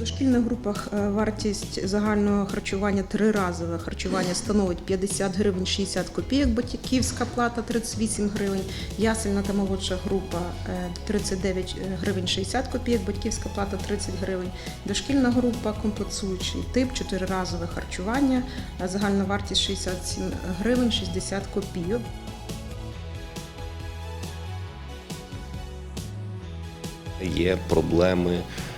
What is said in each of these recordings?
Дошкільних групах е, вартість загального харчування триразове харчування становить 50 гривень 60 копійок, батьківська плата 38 гривень, ясельна та молодша група е, 39 гривень 60 копійок, батьківська плата 30 гривень, дошкільна група комплексуючий тип чотириразове харчування, е, загальна вартість 67 гривень 60 копійок. Є проблеми е,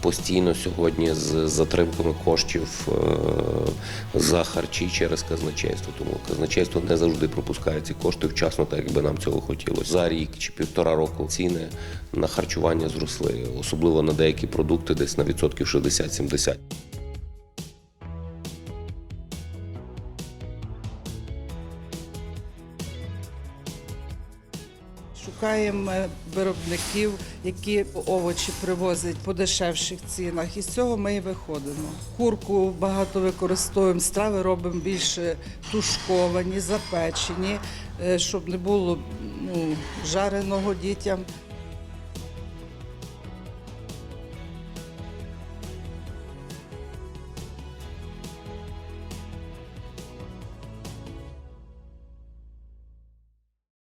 постійно сьогодні з затримками коштів е, за харчі через казначейство. Тому казначейство не завжди пропускає ці кошти вчасно, так як би нам цього хотілося. За рік чи півтора року ціни на харчування зросли, особливо на деякі продукти, десь на відсотків 60-70. Шукаємо е, виробників, які овочі привозять по дешевших цінах. І з цього ми і виходимо. Курку багато використовуємо, страви робимо більше тушковані, запечені, е, щоб не було ну, жареного дітям.